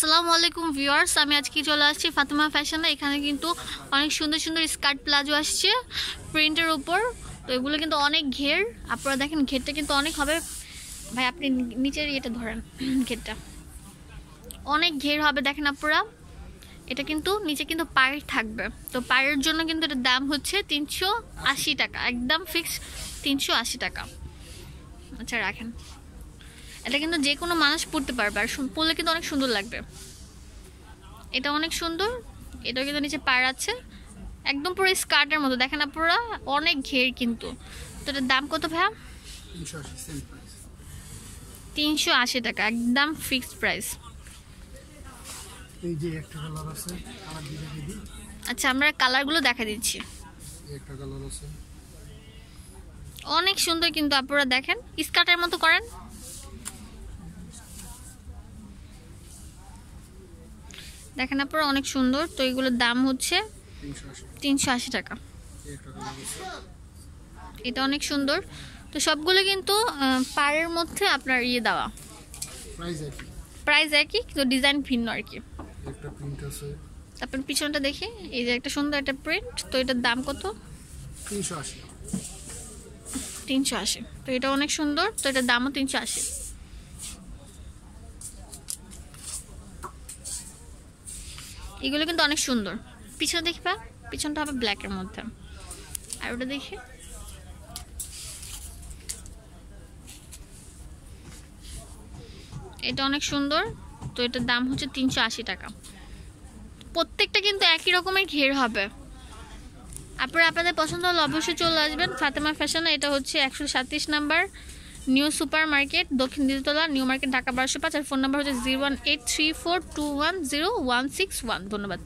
আসসালামু আলাইকুম ভিউয়ার্স, আমি আজকে চলে আসছি ফাতেমা ফ্যাশনে। এখানে কিন্তু অনেক সুন্দর সুন্দর স্কার্ট প্লাজো আসছে প্রিন্টের উপর। তো এগুলো কিন্তু অনেক ঘের। আপনারা দেখেন, ঘেরটা কিন্তু অনেক হবে। ভাই, আপনি নিচের ইয়েটা ধরেন, ঘেরটা। অনেক ঘের হবে, দেখেন আপনারা। এটা কিন্তু নিচে কিন্তু পায়ের থাকবে। তো পায়ের জন্য কিন্তু এটার দাম হচ্ছে তিনশো আশি টাকা। একদম ফিক্স তিনশো টাকা। আচ্ছা রাখেন। এটা কিন্তু যে কোনো মানুষ পড়তে পারবে আর পরলে কিন্তু অনেক সুন্দর লাগবে। এটা অনেক সুন্দর এটাও কিন্তু নিচে পার আছে। একদম পুরো স্কার্টের মতো দেখেন আপনারা অনেক ঘের কিন্তু। তো এটার দাম কত ভাইয়া? তিনশো আশি টাকা একদম ফিক্সড প্রাইস আচ্ছা আমরা কালারগুলো দেখা দিচ্ছি। অনেক সুন্দর কিন্তু আপনারা দেখেন স্কার্টের মতো করেন। দেখেন আপনারা অনেক সুন্দর। তো এগুলোর দাম হচ্ছে তিনশো আশি টাকা। এটা অনেক সুন্দর। তো সবগুলো কিন্তু পাড়ের মধ্যে আপনার ইয়ে দেওয়া। প্রাইস একই। কিন্তু ডিজাইন ভিন্ন আর কি। তারপর পিছনটা দেখি এই যে একটা সুন্দর একটা প্রিন্ট তো এটার দাম কত? তিনশো আশি। তিনশো আশি। তো এটা অনেক সুন্দর তো এটার দামও তিনশো আশি। এগুলো কিন্তু অনেক সুন্দর। পিছনে দেখি পা, পিছনটা হবে ব্ল্যাকের মধ্যে। আর ওটা দেখি। এটা অনেক সুন্দর। তো এটার দাম হচ্ছে তিনশো আশি টাকা। প্রত্যেকটা কিন্তু একই রকমের ঘের হবে। আপনারা আপনাদের পছন্দ হলে অবশ্যই চলে আসবেন। ফাতেমা ফ্যাশনে এটা হচ্ছে একশো নাম্বার। নিউ সুপার মার্কেট দক্ষিণ দিতলা নিউ মার্কেট, ঢাকা বারোশো পাঁচ, আর ফোন নাম্বার হচ্ছে zero one eight three four two one zero one six one. ধন্যবাদ।